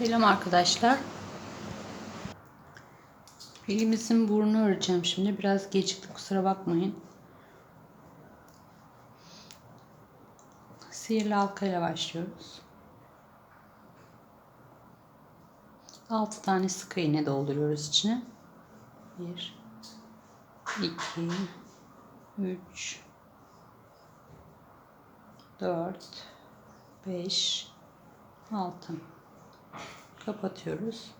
Selam arkadaşlar. Elimizin burnunu öreceğim şimdi. Biraz gecikti kusura bakmayın. Sihirli halka ile başlıyoruz. 6 tane sık iğne dolduruyoruz içine. 1 2 3 4 5 6 kapatıyoruz.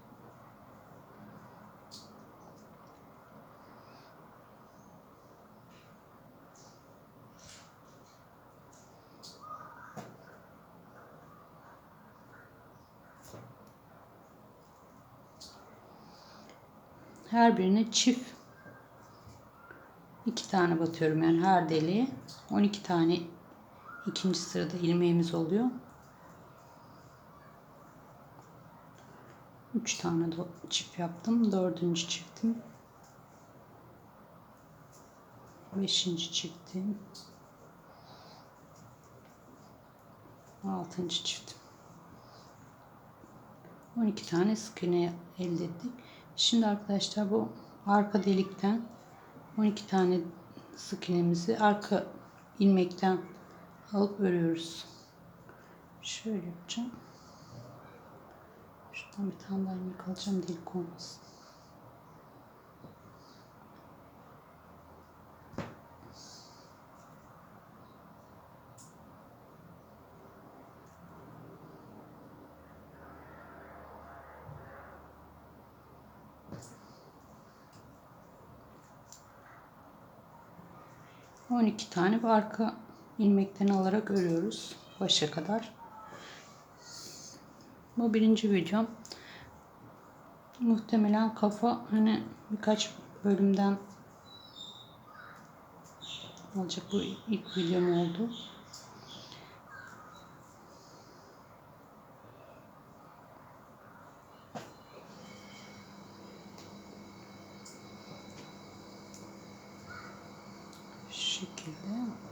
Her birine çift iki tane batıyorum yani her deliğe 12 tane ikinci sırada ilmeğimiz oluyor. 3 tane çift yaptım. Dördüncü çiftim. Beşinci çiftim. Altıncı çiftim. 12 tane sık iğne elde ettik. Şimdi arkadaşlar bu arka delikten 12 tane sık iğnemizi arka ilmekten alıp örüyoruz. Şöyle yapacağım. Şuradan bir tane daha ilmek alacağım delik olmasın. On iki tane bu arka ilmekten alarak örüyoruz başa kadar. Bu birinci videom. Muhtemelen kafa hani birkaç bölümden olacak bu ilk videom oldu. Şu şekilde.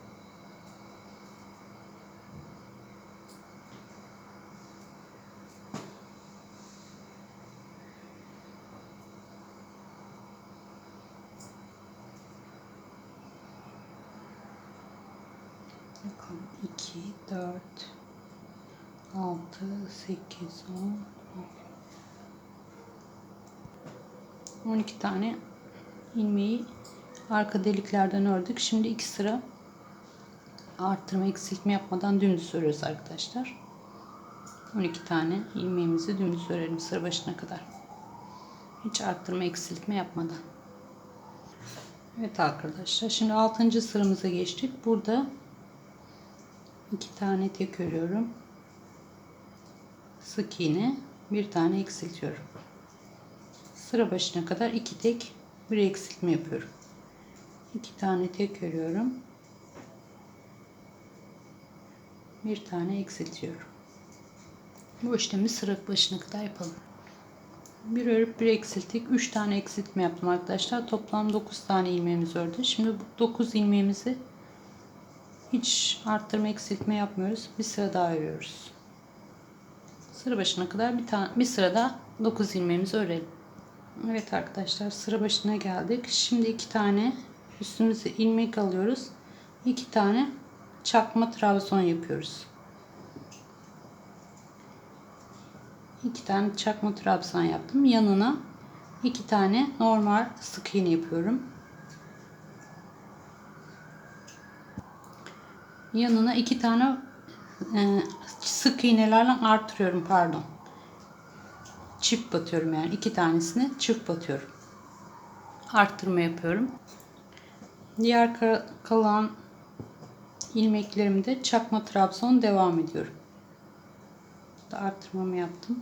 Bakalım 2, 4, 6, 8, 10, 12 tane ilmeği arka deliklerden ördük. Şimdi iki sıra arttırma eksiltme yapmadan dümdüz örüyoruz arkadaşlar. 12 tane ilmeğimizi dümdüz örelim sıra başına kadar. Hiç arttırma eksiltme yapmadan. Evet arkadaşlar şimdi 6. sıramıza geçtik. Burada iki tane tek örüyorum. Sık iğne bir tane eksiltiyorum. Sıra başına kadar iki tek bir eksiltme yapıyorum. İki tane tek örüyorum. Bir tane eksiltiyorum. Bu işlemi sıra başına kadar yapalım. Bir örüp bir eksilttik. 3 tane eksiltme yaptım arkadaşlar. Toplam 9 tane ilmeğimiz ördü. Şimdi bu 9 ilmeğimizi hiç arttırma eksiltme yapmıyoruz. Bir sıra daha örüyoruz. Sıra başına kadar bir tane bir sırada 9 ilmeğimizi örelim. Evet arkadaşlar sıra başına geldik. Şimdi iki tane üstümüze ilmek alıyoruz. İki tane çakma trabzon yapıyoruz. İki tane çakma trabzan yaptım. Yanına iki tane normal sık iğne yapıyorum. Yanına iki tane e, sık iğnelerle artırıyorum pardon. Çift batıyorum yani iki tanesini çift batıyorum. Arttırma yapıyorum. Diğer kalan ilmeklerimde çakma trabzon devam ediyorum. Da arttırmamı yaptım.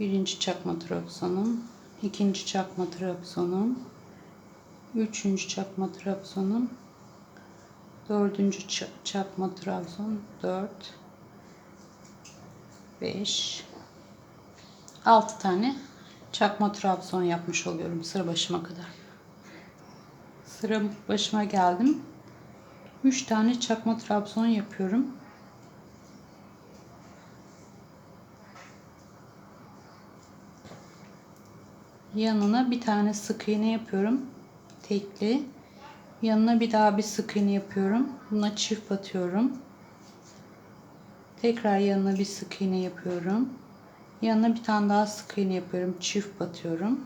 Birinci çakma trabzonum, ikinci çakma trabzonum, üçüncü çakma trabzonum, Dördüncü çarpma trabzan. Dört. Beş. Altı tane çakma trabzan yapmış oluyorum sıra başıma kadar. Sıra başıma geldim. Üç tane çakma trabzan yapıyorum. Yanına bir tane sık iğne yapıyorum. Tekli. Yanına bir daha bir sık iğne yapıyorum. Buna çift batıyorum. Tekrar yanına bir sık iğne yapıyorum. Yanına bir tane daha sık iğne yapıyorum. Çift batıyorum.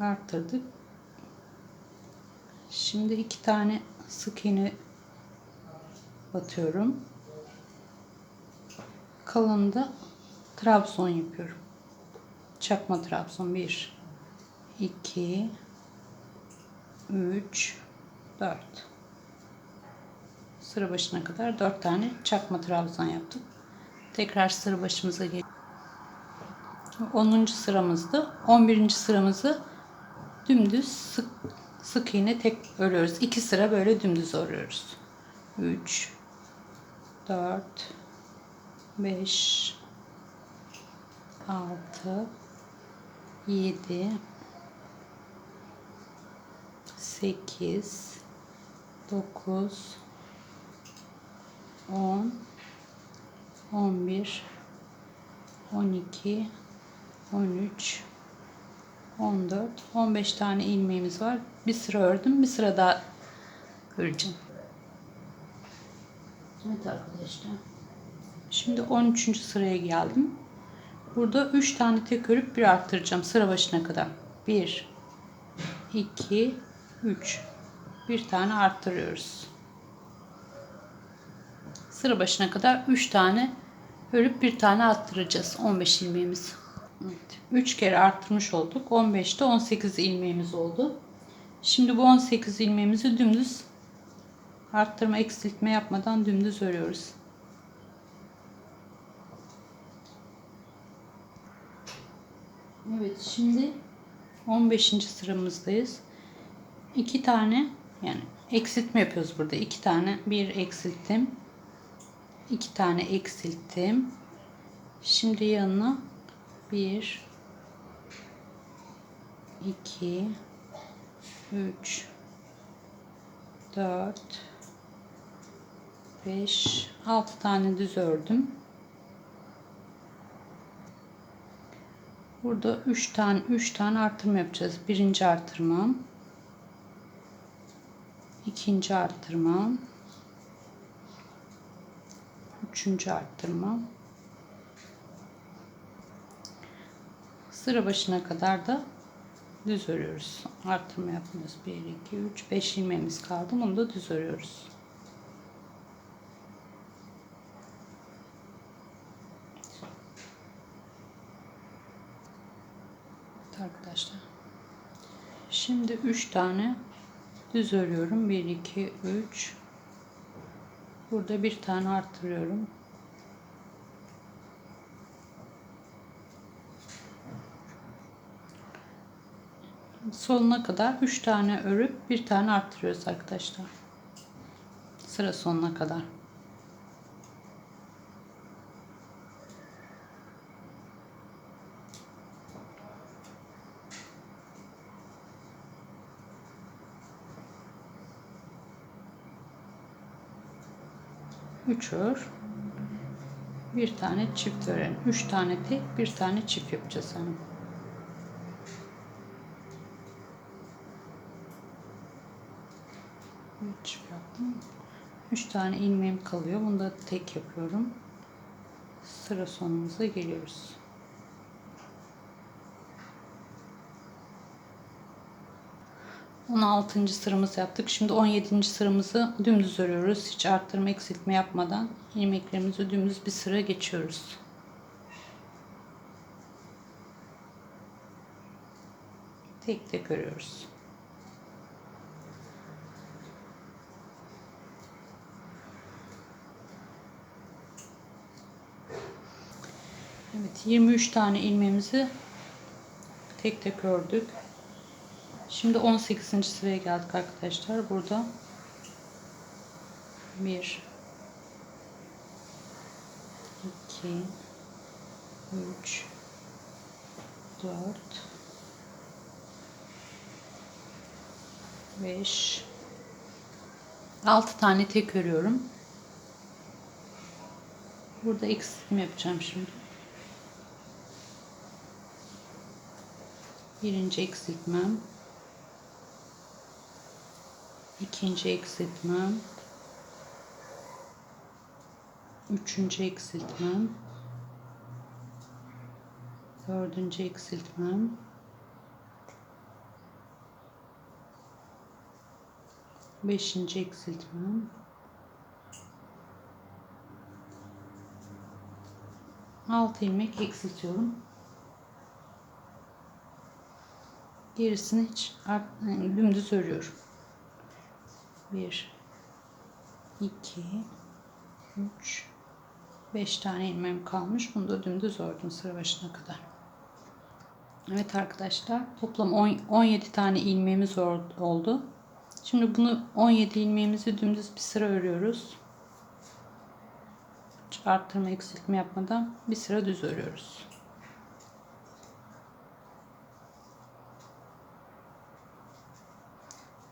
Arttırdık. Şimdi iki tane sık iğne batıyorum. Kalanında trabzon yapıyorum. Çakma trabzon 1 2 3 4 Sıra başına kadar 4 tane çakma trabzon yaptık. Tekrar sıra başımıza gel. 10. sıramızda 11. sıramızı dümdüz sık sık iğne tek örüyoruz. 2 sıra böyle dümdüz örüyoruz. 3 4 5 6 7 8 9 10 11 12 13 14 15 tane ilmeğimiz var. Bir sıra ördüm. Bir sıra daha öreceğim. Evet arkadaşlar. Şimdi 13. sıraya geldim. Burada 3 tane tek örüp bir arttıracağım sıra başına kadar. 1 2 3 bir tane arttırıyoruz. Sıra başına kadar 3 tane örüp bir tane arttıracağız. 15 ilmeğimiz. Evet. 3 kere arttırmış olduk. 15'te 18 ilmeğimiz oldu. Şimdi bu 18 ilmeğimizi dümdüz arttırma eksiltme yapmadan dümdüz örüyoruz. Evet şimdi 15. sıramızdayız. 2 tane yani eksiltme yapıyoruz burada. 2 tane bir eksilttim. 2 tane eksilttim. Şimdi yanına 1 2 3 4 5 6 tane düz ördüm. Burada 3 tane 3 tane artırma yapacağız. Birinci artırmam. ikinci artırmam. Üçüncü artırmam. Sıra başına kadar da düz örüyoruz. Artırma yapmıyoruz. 1, 2, 3, 5 ilmeğimiz kaldı. Bunu da düz örüyoruz. Evet arkadaşlar. Şimdi 3 tane düz örüyorum. 1, 2, 3. Burada bir tane arttırıyorum. sonuna kadar 3 tane örüp bir tane arttırıyoruz arkadaşlar. Sıra sonuna kadar. Üç ör. Bir tane çift örelim. Üç tane tek, bir tane çift yapacağız yani. 3 yaptım. 3 tane ilmeğim kalıyor. Bunu da tek yapıyorum. Sıra sonumuza geliyoruz. On altıncı sıramızı yaptık. Şimdi 17. sıramızı dümdüz örüyoruz. Hiç arttırma eksiltme yapmadan ilmeklerimizi dümdüz bir sıra geçiyoruz. Tek tek örüyoruz. Evet 23 tane ilmeğimizi tek tek ördük. Şimdi 18. sıraya geldik arkadaşlar. Burada 1 2 3 4 5 6 tane tek örüyorum. Burada eksiltme yapacağım şimdi. Birinci eksiltmem. İkinci eksiltmem. Üçüncü eksiltmem. Dördüncü eksiltmem. Beşinci eksiltmem. Altı ilmek eksiltiyorum. Gerisini hiç dümdüz örüyorum. Bir, iki, üç, beş tane ilmeğim kalmış. Bunu da dümdüz ördüm sıra başına kadar. Evet arkadaşlar toplam 10, 17 tane ilmeğimiz oldu. Şimdi bunu 17 ilmeğimizi dümdüz bir sıra örüyoruz. Hiç arttırma eksiltme yapmadan bir sıra düz örüyoruz.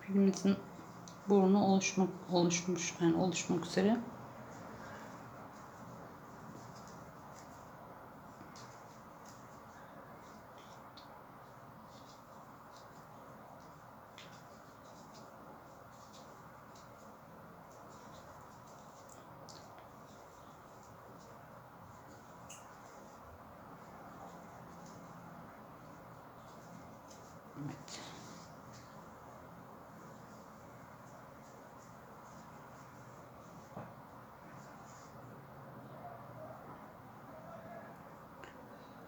Pilimizin burnu oluşmak oluşmuş yani oluşmak üzere. Evet.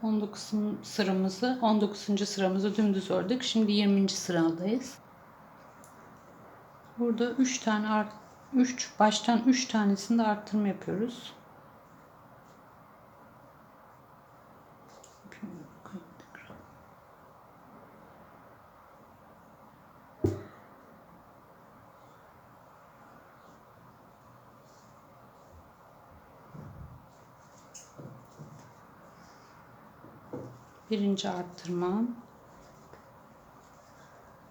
On dokuz sıramızı, 19. sıramızı dümdüz ördük. Şimdi 20. sıradayız. Burada 3 tane art 3 baştan 3 tanesinde arttırma yapıyoruz. Birinci arttırmam.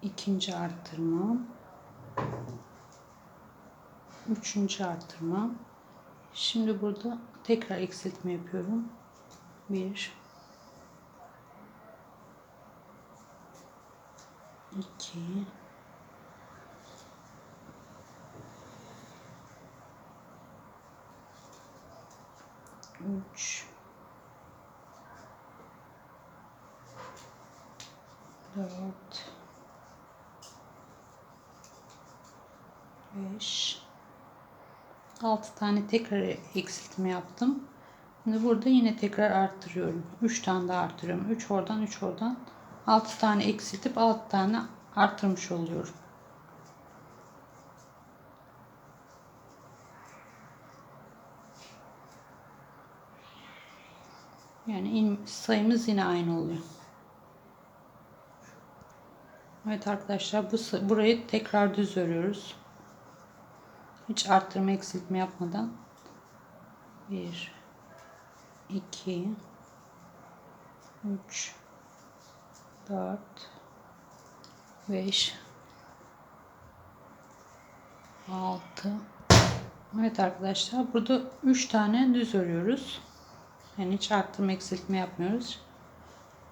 ikinci arttırmam. Üçüncü arttırmam. Şimdi burada tekrar eksiltme yapıyorum. Bir. iki, Üç. Dört, beş, altı tane tekrar eksiltme yaptım. Şimdi burada yine tekrar arttırıyorum. Üç tane daha arttırıyorum. Üç oradan, üç oradan. Altı tane eksiltip altı tane arttırmış oluyorum. Yani sayımız yine aynı oluyor. Evet arkadaşlar bu burayı tekrar düz örüyoruz. Hiç arttırma eksiltme yapmadan. 1 2 3 4 5 6 Evet arkadaşlar burada 3 tane düz örüyoruz. Yani hiç arttırma eksiltme yapmıyoruz.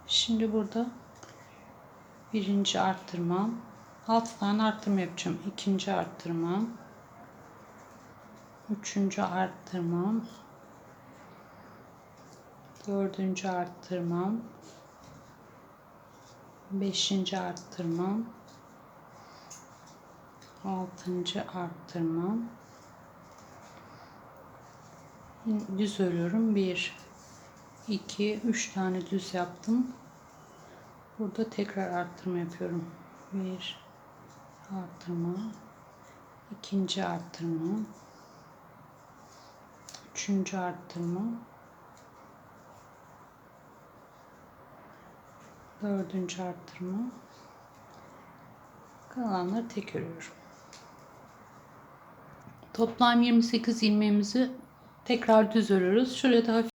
Şimdi burada birinci arttırmam. 6 tane arttırma yapacağım. ikinci arttırmam. Üçüncü arttırmam. Dördüncü arttırmam. Beşinci arttırmam. Altıncı arttırmam. Düz örüyorum. Bir, iki, üç tane düz yaptım. Burada tekrar arttırma yapıyorum. Bir arttırma, ikinci arttırma, üçüncü arttırma, dördüncü arttırma. Kalanları tek örüyorum. Toplam 28 ilmeğimizi tekrar düz örüyoruz. Şuraya da hafif